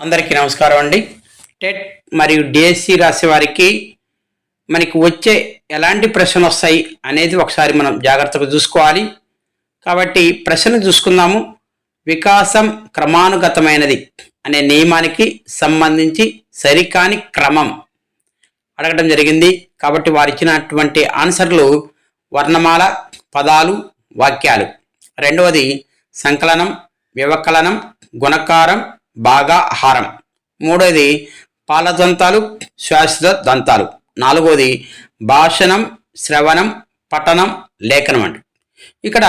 అందరికీ నమస్కారం అండి. టెట్ మరియు డిఎస్సి రాసే వారికి మనకి వచ్చే ఎలాంటి ప్రశ్నలు వస్తాయి అనేది ఒకసారి మనం జాగ్రత్తగా చూసుకోవాలి. కాబట్టి ప్రశ్న చూసుకుందాము. వికాసం క్రమానుగతమైనది అనే నియమానికి సంబంధించి సరికాని క్రమం అడగడం జరిగింది. కాబట్టి వారు ఇచ్చినటువంటి ఆన్సర్లు వర్ణమాల పదాలు వాక్యాలు. రెండవది సంకలనం వ్యవకలనం గుణకారం బాగా హారం. మూడవది పాలదంతాలు శ్వాస దంతాలు. నాలుగవది భాషణం శ్రవణం పఠనం లేఖనం అండి. ఇక్కడ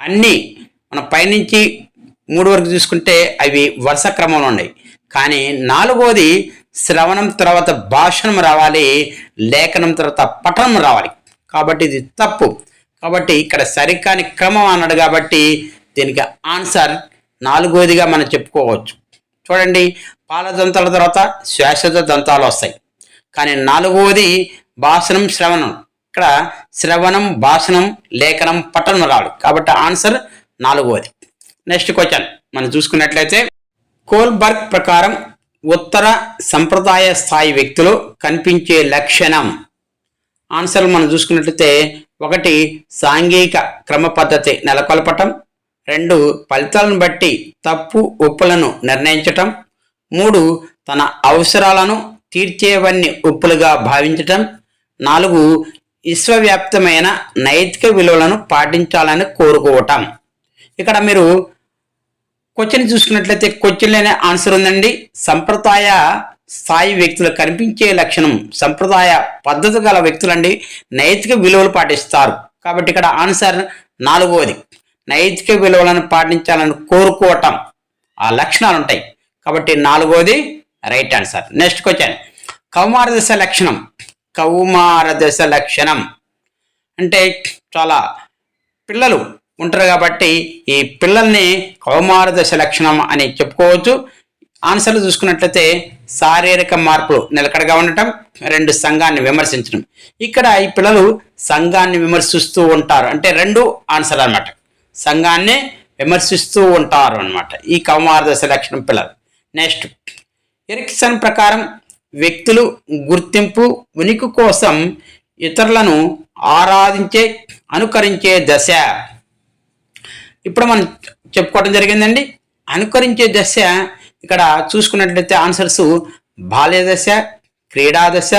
అన్నీ మన పైనుంచి మూడు వరకు చూసుకుంటే అవి వరుస క్రమంలో ఉన్నాయి. కానీ నాలుగోది శ్రవణం తర్వాత భాషణం రావాలి లేఖనం తర్వాత పఠనం రావాలి. కాబట్టి ఇది తప్పు. కాబట్టి ఇక్కడ సరికాని క్రమం అన్నాడు కాబట్టి దీనికి ఆన్సర్ నాలుగోదిగా మనం చెప్పుకోవచ్చు. చూడండి పాల దంతాల తర్వాత శాశ్వత దంతాలు వస్తాయి. కానీ నాలుగవది భాషణం శ్రవణం. ఇక్కడ శ్రవణం భాషణం లేఖనం పఠనం రాడు కాబట్టి ఆన్సర్ నాలుగవది. Next question. మనం చూసుకున్నట్లయితే కోల్బర్గ్ ప్రకారం ఉత్తర సంప్రదాయ స్థాయి వ్యక్తులు కనిపించే లక్షణం. ఆన్సర్లు మనం చూసుకున్నట్లయితే ఒకటి సాంఘిక క్రమ పద్ధతి నెలకొల్పటం రెండు ఫలితాలను బట్టి తప్పు ఒప్పులను నిర్ణయించటం. మూడు తన అవసరాలను తీర్చేవన్నీ ఉప్పులుగా భావించటం. నాలుగు విశ్వవ్యాప్తమైన నైతిక విలువలను పాటించాలని కోరుకోవటం. ఇక్కడ మీరు క్వశ్చన్ చూసుకున్నట్లయితే క్వశ్చన్లోనే ఆన్సర్ ఉందండి. సంప్రదాయ స్థాయి వ్యక్తులు కనిపించే లక్షణం సంప్రదాయ పద్ధతి గల వ్యక్తులండి నైతిక విలువలు పాటిస్తారు. కాబట్టి ఇక్కడ ఆన్సర్ నాలుగవది నైతిక విలువలను పాటించాలని కోరుకోవటం ఆ లక్షణాలు ఉంటాయి కాబట్టి నాలుగోది రైట్ ఆన్సర్. Next question. కౌమార దశ లక్షణం. కౌమార దశ లక్షణం. అంటే చాలా పిల్లలు ఉంటారు కాబట్టి ఈ పిల్లల్ని కౌమార దశ లక్షణం అని చెప్పుకోవచ్చు. ఆన్సర్లు చూసుకున్నట్లయితే శారీరక మార్పులు నిలకడగా ఉండటం రెండు సంఘాన్ని విమర్శించడం. ఇక్కడ ఈ పిల్లలు సంఘాన్ని విమర్శిస్తూ ఉంటారు. అంటే రెండు ఆన్సర్ అన్నమాట. సంఘాన్ని విమర్శిస్తూ ఉంటారు అన్నమాట. ఈ కౌమార దశ లక్షణం పిల్లలు. నెక్స్ట్ ఎరిక్సన్ ప్రకారం వ్యక్తులు గుర్తింపు ఉనికి కోసం ఇతరులను ఆరాధించే అనుకరించే దశ. ఇప్పుడు మనం చెప్పుకోవడం జరిగిందండి. అనుకరించే దశ ఇక్కడ చూసుకున్నట్లయితే ఆన్సర్స్ బాల్య దశ క్రీడా దశ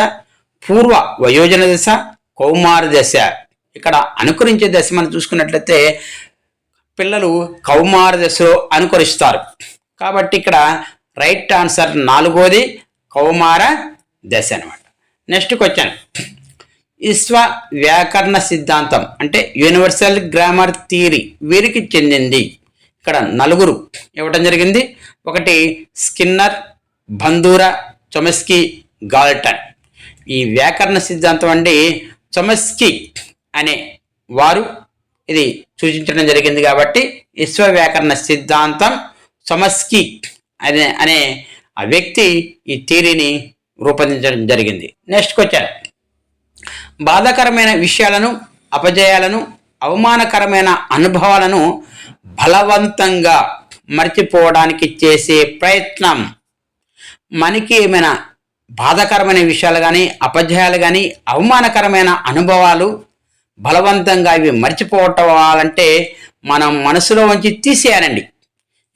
పూర్వ వయోజన దశ కౌమార దశ. ఇక్కడ అనుకరించే దశ మనం చూసుకున్నట్లయితే పిల్లలు కౌమార దశలో అనుకరిస్తారు. కాబట్టి ఇక్కడ రైట్ ఆన్సర్ నాలుగోది కౌమార దశ అనమాట నెక్స్ట్ క్వశ్చన్. విశ్వ వ్యాకరణ సిద్ధాంతం అంటే యూనివర్సల్ గ్రామర్ థియరీ వీరికి చెందింది. ఇక్కడ నలుగురు ఇవ్వడం జరిగింది. ఒకటి స్కిన్నర్ బందూరా చొమస్కి గాల్టన్. ఈ వ్యాకరణ సిద్ధాంతం అండి చొమస్కి అనే వారు ఇది సూచించడం జరిగింది కాబట్టి విశ్వ వ్యాకరణ సిద్ధాంతం సమస్కి అనే అనే ఆ వ్యక్తి ఈ థీరీని రూపొందించడం జరిగింది. నెక్స్ట్ వచ్చారు బాధాకరమైన విషయాలను అపజయాలను అవమానకరమైన అనుభవాలను బలవంతంగా మర్చిపోవడానికి చేసే ప్రయత్నం. మనకి ఏమైనా బాధాకరమైన విషయాలు కానీ అపజయాలు కానీ అవమానకరమైన అనుభవాలు బలవంతంగా ఇవి మర్చిపోవటాలంటే మనం మనసులో ఉంచి తీసేయాలండి.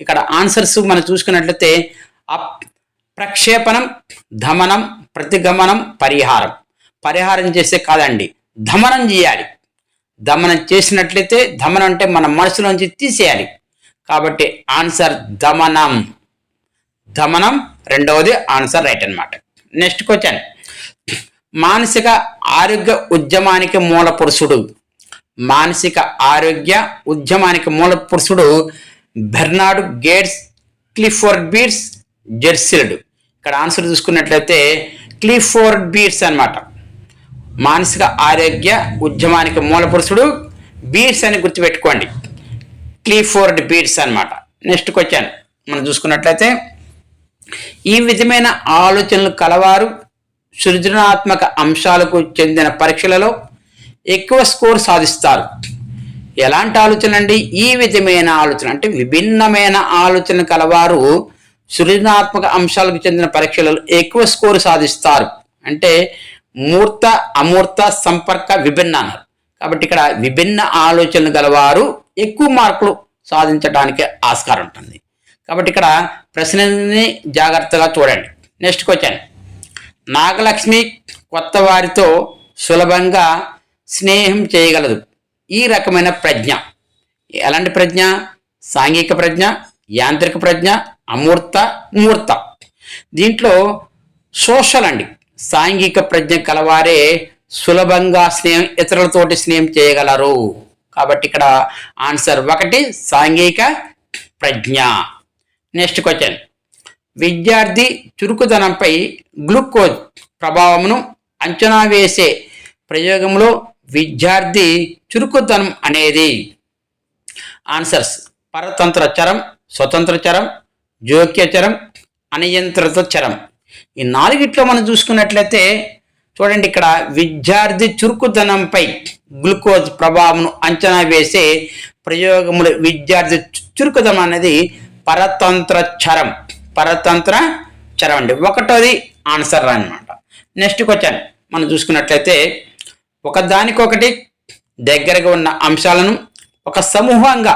ఇక్కడ ఆన్సర్స్ మనం చూసుకున్నట్లయితే అప్ ప్రక్షేపణం ధమనం ప్రతిగమనం పరిహారం. పరిహారం చేస్తే కాదండి ధమనం చేయాలి. దమనం చేసినట్లయితే దమనం అంటే మన మనసులోంచి తీసేయాలి. కాబట్టి ఆన్సర్ దమనం. దమనం రెండవది ఆన్సర్ రైట్ అన్నమాట. Next question. మానసిక ఆరోగ్య ఉద్యమానికి మూల పురుషుడు. మానసిక ఆరోగ్య ఉద్యమానికి మూల పురుషుడు Bernard Gates Clifford Beers Jersild. ఇక్కడ ఆన్సర్ చూసుకున్నట్లయితే క్లిఫోర్డ్ బీర్స్ అన్నమాట. మానసిక ఆరోగ్య ఉద్యమానికి మూల పురుషుడు బీర్స్ అని గుర్తుపెట్టుకోండి. క్లీఫోర్డ్ బీట్స్ అన్నమాట. నెక్స్ట్ క్వశ్చన్ మనం చూసుకున్నట్లయితే ఈ విధమైన ఆలోచనలు కలవారు సృజనాత్మక అంశాలకు చెందిన పరీక్షలలో ఎక్కువ స్కోర్ సాధిస్తారు. ఎలాంటి ఆలోచన అండి? ఈ విధమైన ఆలోచన. అంటే విభిన్నమైన ఆలోచన కలవారు సృజనాత్మక అంశాలకు చెందిన పరీక్షలలో ఎక్కువ స్కోరు సాధిస్తారు. అంటే మూర్త అమూర్త సంపర్క విభిన్న అన్నారు. కాబట్టి ఇక్కడ విభిన్న ఆలోచనలు గలవారు ఎక్కువ మార్కులు సాధించడానికి ఆస్కారం ఉంటుంది. కాబట్టి ఇక్కడ ప్రశ్నని జాగ్రత్తగా చూడండి. నెక్స్ట్ క్వశ్చన్ నాగలక్ష్మి కొత్త వారితో సులభంగా స్నేహం చేయగలదు. ఈ రకమైన ప్రజ్ఞ. ఎలాంటి ప్రజ్ఞ? సాంఘిక ప్రజ్ఞ యాంత్రిక ప్రజ్ఞ అమూర్త మూర్త. దీంట్లో సోషల్ అండి. సాంఘిక ప్రజ్ఞ కలవారే సులభంగా స్నేహం ఇతరులతోటి స్నేహం చేయగలరు. కాబట్టి ఇక్కడ ఆన్సర్ ఒకటి సాంఘిక ప్రజ్ఞ. Next question. విద్యార్థి చురుకుదనంపై గ్లూకోజ్ ప్రభావమును అంచనా వేసే ప్రయోగంలో విద్యార్థి చురుకుదనం అనేది. ఆన్సర్స్. పరతంత్ర చరం స్వతంత్ర చరం జోక్య చరం అనియంత్రిత చరం. ఈ నాలుగిట్లో మనం చూసుకున్నట్లయితే చూడండి ఇక్కడ విద్యార్థి చురుకుదనంపై గ్లూకోజ్ ప్రభావం అంచనా వేసే ప్రయోగములు విద్యార్థి చురుకుదనం అనేది పరతంత్ర చరం. పరతంత్ర చరవండి ఒకటోది ఆన్సర్ అనమాట నెక్స్ట్ క్వశ్చన్ మనం చూసుకున్నట్లయితే ఒకదానికొకటి దగ్గరగా ఉన్న అంశాలను ఒక సమూహంగా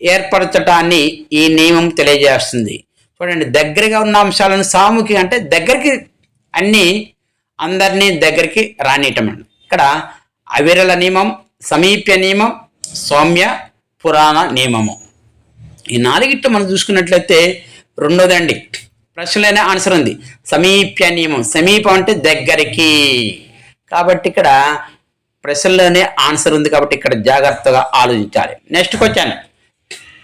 ఏర్పరచటాన్ని ఈ నియమం తెలియజేస్తుంది. చూడండి దగ్గరగా ఉన్న అంశాలను సాముఖ్య అంటే దగ్గరికి అన్నీ అందరినీ దగ్గరికి రానియటం అండి. ఇక్కడ అవిరల నియమం సమీప్య నియమం సౌమ్య పురాణ నియమము. ఈ నాలుగిట్లో మనం చూసుకున్నట్లయితే రెండోదండి. ప్రశ్నలోనే ఆన్సర్ ఉంది. సమీప్య నియమం. సమీపం అంటే దగ్గరికి. కాబట్టి ఇక్కడ ప్రశ్నలోనే ఆన్సర్ ఉంది కాబట్టి ఇక్కడ జాగ్రత్తగా ఆలోచించాలి. నెక్స్ట్ క్వశ్చన్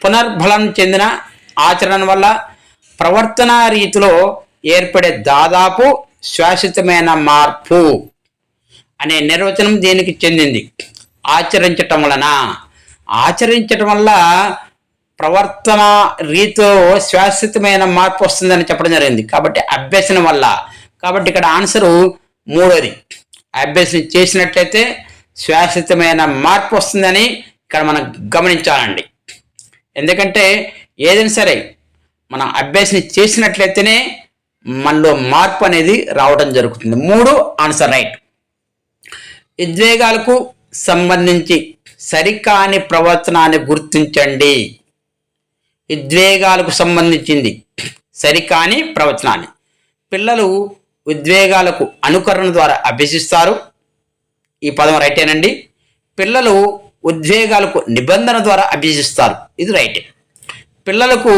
పునర్బలం చెందిన ఆచరణ వల్ల ప్రవర్తన రీతిలో ఏర్పడే దాదాపు శాశ్వతమైన మార్పు అనే నిర్వచనం దీనికి చెందింది? ఆచరించటం వలన. ఆచరించటం వల్ల ప్రవర్తన రీతిలో శాశ్వతమైన మార్పు వస్తుందని చెప్పడం జరిగింది. కాబట్టి అభ్యసనం వల్ల. కాబట్టి ఇక్కడ ఆన్సరు మూడోది. అభ్యసనం చేసినట్లయితే శాశ్వతమైన మార్పు వస్తుందని ఇక్కడ మనం గమనించాలండి. ఎందుకంటే ఏదైనా సరే మనం అభ్యాసం చేసినట్లయితేనే మనలో మార్పు అనేది రావడం జరుగుతుంది. మూడు ఆన్సర్ రైట్. ఉద్వేగాలకు సంబంధించి సరికాని ప్రవర్తనాన్ని గుర్తించండి. ఉద్వేగాలకు సంబంధించింది. సరికాని ప్రవచనాన్ని. పిల్లలు ఉద్వేగాలకు అనుకరణ ద్వారా అభ్యసిస్తారు. ఈ పదం రైటేనండి పిల్లలు ఉద్వేగాలకు నిబంధన ద్వారా అభ్యసిస్తారు. ఇది రైటే పిల్లలకు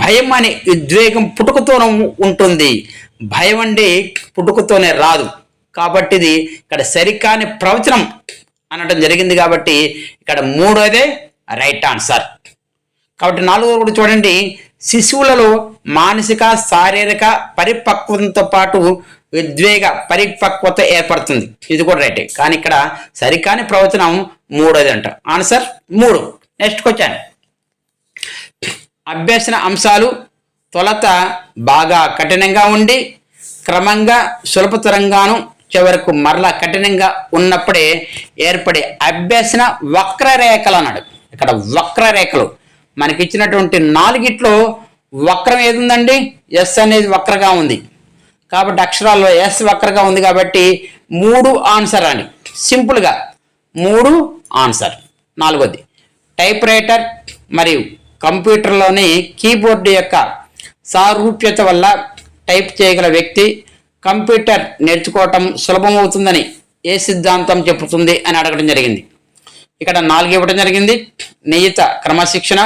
భయం అనే ఉద్వేగం పుట్టుకతోనే ఉంటుంది. భయం అంటే పుట్టుకతోనే రాదు. కాబట్టి ఇది ఇక్కడ సరికాని ప్రవచనం అనడం జరిగింది కాబట్టి ఇక్కడ మూడోదే రైట్ ఆన్సర్ కాబట్టి నాలుగో కూడా చూడండి. శిశువులలో మానసిక శారీరక పరిపక్వతతో పాటు ఉద్వేగ పరిపక్వత ఏర్పడుతుంది. ఇది కూడా రైటే. కానీ ఇక్కడ సరికాని ప్రవచనం మూడోది అంట ఆన్సర్ మూడు. Next question. అభ్యసన అంశాలు తొలత బాగా కఠినంగా ఉండి క్రమంగా సులభతరంగాను చివరకు మరలా కఠినంగా ఉన్నప్పుడే ఏర్పడే అభ్యసన వక్రరేఖలు అన్నాడు. ఇక్కడ వక్రరేఖలు. మనకి ఇచ్చినటువంటి నాలుగిట్లో వక్రం ఏది ఉందండి ఎస్ అనేది వక్రగా ఉంది. కాబట్టి అక్షరాల్లో ఎస్ వక్రగా ఉంది కాబట్టి మూడు ఆన్సర్ అని సింపుల్గా మూడు ఆన్సర్. నాలుగోది టైప్ రైటర్ మరియు కంప్యూటర్లోని కీబోర్డు యొక్క సారూప్యత వల్ల టైప్ చేయగల వ్యక్తి కంప్యూటర్ నేర్చుకోవటం సులభమవుతుందని ఏ సిద్ధాంతం చెబుతుంది అని అడగడం జరిగింది. ఇక్కడ నాలుగు ఇవ్వడం జరిగింది. నియత క్రమశిక్షణ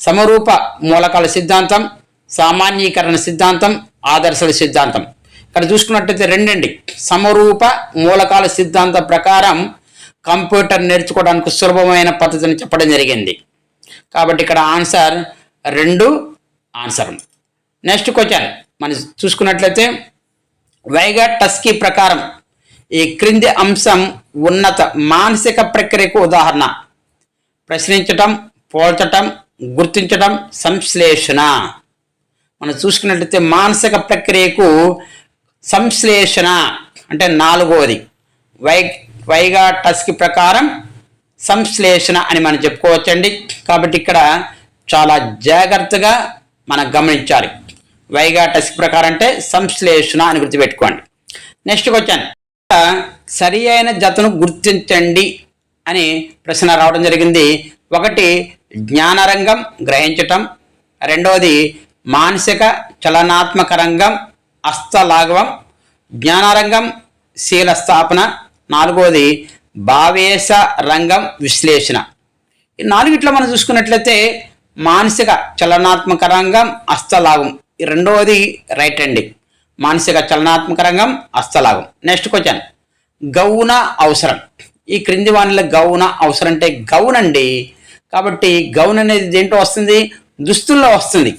సమరూప మూలకాల సిద్ధాంతం సామాన్యీకరణ సిద్ధాంతం ఆదర్శాల సిద్ధాంతం. ఇక్కడ చూసుకున్నట్టయితే రెండండి. సమరూప మూలకాల సిద్ధాంతం ప్రకారం కంప్యూటర్ నేర్చుకోవడానికి సులభమైన పద్ధతిని చెప్పడం జరిగింది. కాబట్టి ఇక్కడ ఆన్సర్ రెండు ఆన్సర్. Next question. మనం చూసుకున్నట్లయితే వైగా టస్కీ ప్రకారం ఈ క్రింది అంశం ఉన్నత మానసిక ప్రక్రియకు ఉదాహరణ. ప్రశ్నించటం పోల్చటం గుర్తించటం సంశ్లేషణ. మనం చూసుకున్నట్లయితే మానసిక ప్రక్రియకు సంశ్లేషణ అంటే నాలుగవది వై వైగా టస్కి ప్రకారం సంశ్లేషణ అని మనం చెప్పుకోవచ్చండి. కాబట్టి ఇక్కడ చాలా జాగ్రత్తగా మనం గమనించాలి. వైగా టస్క్ ప్రకారం అంటే సంశ్లేషణ అని గుర్తుపెట్టుకోండి. Next question. సరి అయిన జతను గుర్తించండి అని ప్రశ్న రావడం జరిగింది. ఒకటి జ్ఞానరంగం గ్రహించటం. రెండవది మానసిక చలనాత్మక రంగం హస్తలాఘవం జ్ఞానరంగం శీల స్థాపన. నాలుగవది భావేశ రంగం విశ్లేషణ. ఈ నాలుగిట్లో మనం చూసుకున్నట్లయితే మానసిక చలనాత్మక రంగం హస్తలాగం ఈ రెండవది రైట్ అండి మానసిక చలనాత్మక రంగం హస్తలాగం నెక్స్ట్ క్వశ్చన్. గౌన అవసరం. ఈ క్రింది వానిలో గౌన అవసరం అంటే గౌనండి. అండి కాబట్టి గౌన్ అనేది దేంట్లో వస్తుంది? దుస్తుల్లో వస్తుంది.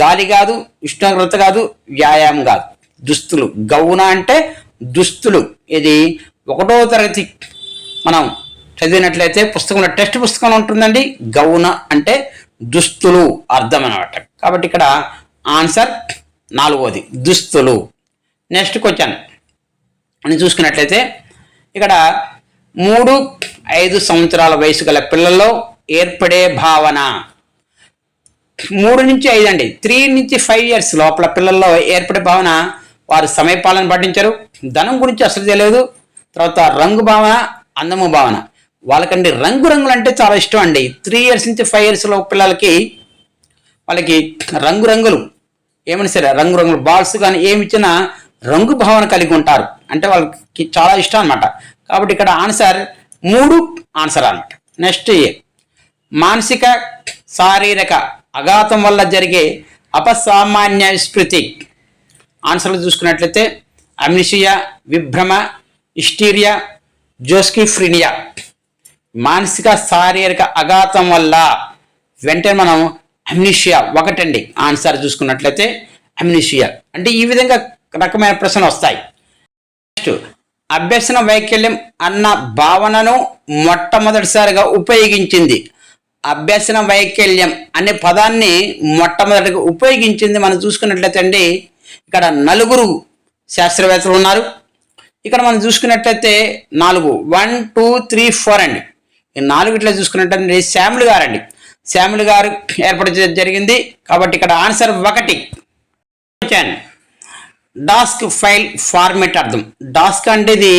గాలి కాదు ఉష్ణోగ్రత కాదు వ్యాయామం కాదు. దుస్తులు. గౌన అంటే దుస్తులు. ఇది ఒకటో తరగతి మనం చదివినట్లయితే పుస్తకంలో టెక్స్ట్ పుస్తకంలో ఉంటుందండి. గౌన అంటే దుస్తులు అర్థం అనమాట కాబట్టి ఇక్కడ ఆన్సర్ నాలుగోది దుస్తులు. Next question. అని చూసుకున్నట్లయితే ఇక్కడ మూడు ఐదు సంవత్సరాల వయసు గల పిల్లల్లో ఏర్పడే భావన. మూడు నుంచి ఐదు అండి. త్రీ నుంచి ఫైవ్ ఇయర్స్ లోపల పిల్లల్లో ఏర్పడే భావన వారు సమయపాలన పాటించరు. ధనం గురించి అసలు తెలియదు. తర్వాత రంగు భావన అందము భావన. వాళ్ళకండి రంగు రంగులు అంటే చాలా ఇష్టం అండి. త్రీ ఇయర్స్ నుంచి ఫైవ్ ఇయర్స్లో పిల్లలకి వాళ్ళకి రంగు రంగులు ఏమైనా సరే రంగురంగులు బాల్స్ కానీ ఏమి ఇచ్చినా రంగు భావన కలిగి ఉంటారు. అంటే వాళ్ళకి చాలా ఇష్టం అనమాట కాబట్టి ఇక్కడ ఆన్సర్ మూడు ఆన్సర్ అన్నమాట నెక్స్ట్ ఏ మానసిక శారీరక అఘాతం వల్ల జరిగే అపసామాన్య స్మృతి ఆన్సర్లు చూసుకున్నట్లయితే అమ్నిషియా విభ్రమ ఇస్టీరియా జోస్కిఫ్రినియా మానసిక శారీరక అఘాతం వల్ల వెంటనే మనం అమ్నిషియా ఒకటండి. ఆన్సర్ చూసుకున్నట్లయితే అమ్నిషియా అంటే ఈ విధంగా రకమైన ప్రశ్నలు వస్తాయి. అభ్యసన వైకల్యం అన్న భావనను మొట్టమొదటిసారిగా ఉపయోగించింది. అభ్యసన వైకల్యం అనే పదాన్ని మొట్టమొదటిగా ఉపయోగించింది మనం చూసుకున్నట్లయితే అండి ఇక్కడ నలుగురు శాస్త్రవేత్తలు ఉన్నారు. ఇక్కడ మనం చూసుకున్నట్లయితే నాలుగు వన్ టూ త్రీ ఫోర్ అండి. ఈ నాలుగు ఇట్లా చూసుకున్నట్లయితే శాములు గారండి. శాములు గారు ఏర్పడడం జరిగింది. కాబట్టి ఇక్కడ ఆన్సర్ ఒకటి. డాస్క్ ఫైల్ ఫార్మెట్ అర్థం. డాస్క్ అంటే ఇది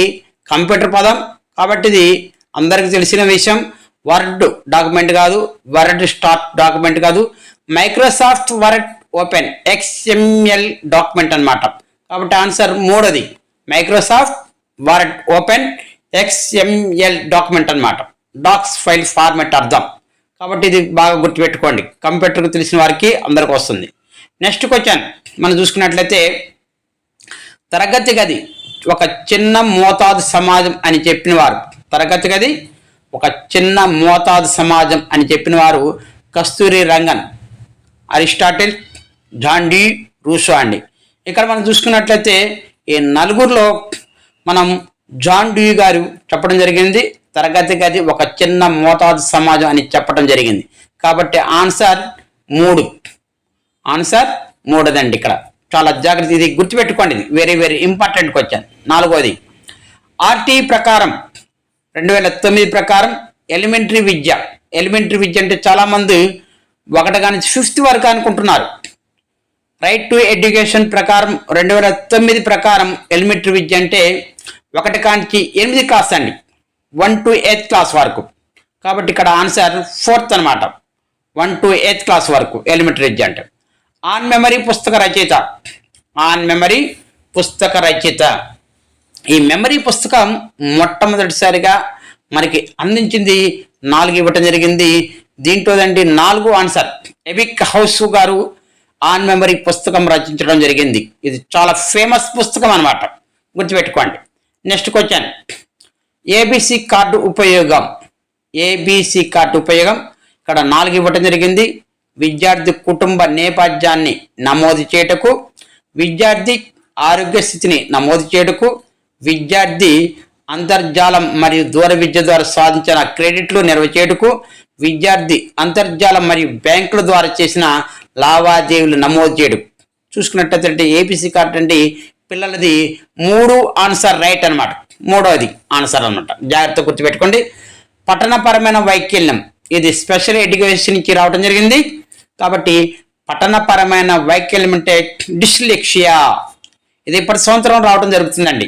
కంప్యూటర్ పదం కాబట్టి ఇది అందరికి తెలిసిన విషయం. వర్డ్ డాక్యుమెంట్ కాదు వర్డ్ స్టార్ట్ డాక్యుమెంట్ కాదు. Microsoft word open XML document అన్నమాట. కాబట్టి ఆన్సర్ మూడోది. Microsoft word open XML document అన్నమాట. డాక్స్ ఫైల్ ఫార్మెట్ అర్థం. కాబట్టి ఇది బాగా గుర్తుపెట్టుకోండి. కంప్యూటర్కి తెలిసిన వారికి అందరికి వస్తుంది. నెక్స్ట్ క్వశ్చన్ మనం చూసుకున్నట్లయితే తరగతి గది ఒక చిన్న మోతాదు సమాజం అని చెప్పిన వారు తరగతి గది ఒక చిన్న మోతాదు సమాజం అని చెప్పిన వారు కస్తూరి రంగన్ అరిస్టాటిల్ జాండీ రూసో అండి. ఇక్కడ మనం చూసుకున్నట్లయితే ఈ నలుగురిలో మనం జాన్ గారు చెప్పడం జరిగింది తరగతి గది ఒక చిన్న మోతాదు సమాజం అని చెప్పడం జరిగింది. కాబట్టి ఆన్సర్ మూడు. ఆన్సర్ మూడదండి ఇక్కడ. చాలా జాగ్రత్త ఇది గుర్తుపెట్టుకోండి ఇది. వెరీ వెరీ ఇంపార్టెంట్ క్వశ్చన్ నాలుగోది. ఆర్టీ ప్రకారం రెండు వేల తొమ్మిది ప్రకారం ఎలిమెంటరీ విద్య. ఎలిమెంటరీ విద్య అంటే చాలామంది ఒకటి కానీ ఫిఫ్త్ వరకు అనుకుంటున్నారు. రైట్ టు ఎడ్యుకేషన్ ప్రకారం రెండు వేల తొమ్మిది ప్రకారం ఎలిమెంటరీ విద్య అంటే ఒకటి కాంచి ఎనిమిది క్లాస్ అండి. వన్ టు ఎయిత్ క్లాస్ వరకు. కాబట్టి ఇక్కడ ఆన్సర్ ఫోర్త్ అనమాట వన్ టు ఎయిత్ క్లాస్ వరకు ఎలిమెంటరీ విద్య అంటే. ఆన్ మెమరీ పుస్తక రచయిత. ఆన్ మెమరీ పుస్తక రచయిత. ఈ మెమరీ పుస్తకం మొట్టమొదటిసారిగా మనకి అందించింది నాలుగు ఇవ్వటం జరిగింది. దీంట్లో ఏంటి నాలుగు ఆన్సర్. ఎబిక్ హౌస్ గారు ఆన్ మెమరీ పుస్తకం రచించడం జరిగింది. ఇది చాలా ఫేమస్ పుస్తకం అనమాట గుర్తుపెట్టుకోండి. Next question. ఏబిసి కార్డు ఉపయోగం. ఏబిసి కార్డు ఉపయోగం. ఇక్కడ నాలుగు ఇవ్వటం జరిగింది. విద్యార్థి కుటుంబ నేపథ్యాన్ని నమోదు చేయుటకు విద్యార్థి ఆరోగ్య స్థితిని నమోదు చేయుటకు విద్యార్థి అంతర్జాలం మరియు దూర విద్య ద్వారా సాధించిన క్రెడిట్లు నిర్వచేయుటకు విద్యార్థి అంతర్జాలం మరియు బ్యాంకుల ద్వారా చేసిన లావాదేవీలు నమోదు చేయడం చూసుకున్నట్టయితే ఏపీసీ కార్డ్ అంటే పిల్లలది మూడు ఆన్సర్ రైట్ అన్నమాట. మూడవది ఆన్సర్ అన్నమాట. జాగ్రత్త గుర్తుపెట్టుకోండి. పట్టణపరమైన వైకల్యం. ఇది స్పెషల్ ఎడ్యుకేషన్ నుంచి రావడం జరిగింది. కాబట్టి పఠనపరమైన వైకల్యం అంటే డిస్లెక్షియా ఇది ప్రతి సంవత్సరం రావడం జరుగుతుందండి.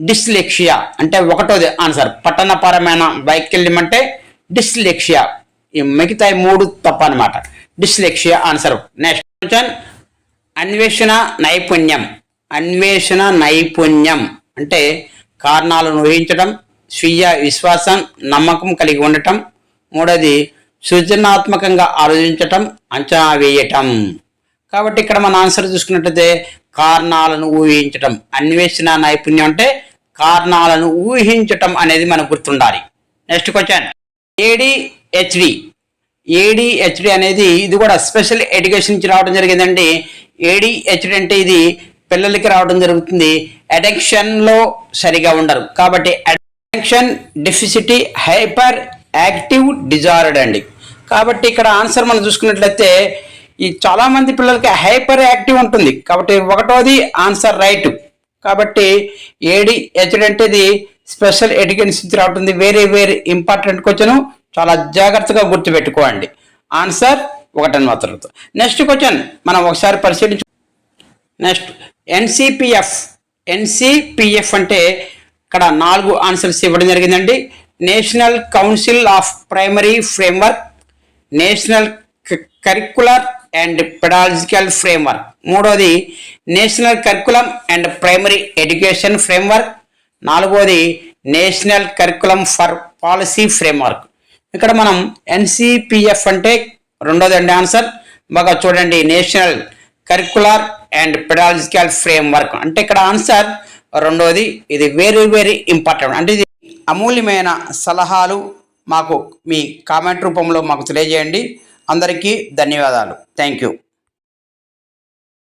డిస్లెక్షియా అంటే ఒకటోది ఆన్సర్. పఠనపరమైన వైకల్యం అంటే డిస్లెక్షియా ఈ మిగతా మూడు తప్ప అనమాట డిస్లెక్షియా ఆన్సర్. Next question. అన్వేషణ నైపుణ్యం. అన్వేషణ నైపుణ్యం అంటే కారణాలను ఊహించడం స్వీయ విశ్వాసం నమ్మకం కలిగి ఉండటం. మూడోది సృజనాత్మకంగా ఆలోచించటం అంచనా వేయటం. కాబట్టి ఇక్కడ మన ఆన్సర్ చూసుకున్నట్లయితే కారణాలను ఊహించటం. అన్వేషణ నైపుణ్యం అంటే కారణాలను ఊహించటం అనేది మనకు గుర్తుండాలి. Next question. ఏడిహెచ్డి ఏడిహెచ్డి అనేది ఇది కూడా స్పెషల్ ఎడ్యుకేషన్ నుంచి రావడం జరిగిందండి. ఏడిహెచ్డి అంటే ఇది పిల్లలకి రావడం జరుగుతుంది. అడెక్షన్లో సరిగా ఉండరు. కాబట్టి attention deficit hyper active disorder అండి. కాబట్టి ఇక్కడ ఆన్సర్ మనం చూసుకున్నట్లయితే ఈ చాలామంది పిల్లలకి హైపర్ యాక్టివ్ ఉంటుంది. కాబట్టి ఒకటోది ఆన్సర్ రైట్ కాబట్టి ఏడి హెచ్డి అంటే స్పెషల్ ఎడ్యుకేషన్ రావుతుంది వేరే వేరే ఇంపార్టెంట్ క్వశ్చన్ చాలా జాగ్రత్తగా గుర్తుపెట్టుకోండి. ఆన్సర్ ఒకటని మాత్రం నెక్స్ట్ క్వశ్చన్ మనం ఒకసారి పరిశీలించు నెక్స్ట్ ఎన్సిపిఎఫ్ ఎన్సిపిఎఫ్ అంటే ఇక్కడ నాలుగు ఆన్సర్స్ ఇవ్వడం జరిగిందండి. National council of primary framework national curricular and pedagogical framework. మూడోది national curriculum and primary education framework. నాలుగోది national curriculum for policy framework. ఇక్కడ మనం ఎన్సిపిఎఫ్ అంటే రెండోది అండి ఆన్సర్. బాగా చూడండి national curricular and pedagogical framework. అంటే ఇక్కడ ఆన్సర్ రెండోది ఇది వెరీ వెరీ ఇంపార్టెంట్ అంటే ఇది అమూల్యమైన సలహాలు మాకు మీ కామెంట్ రూపంలో మాకు తెలియజేయండి. అందరికీ ధన్యవాదాలు. Thank you.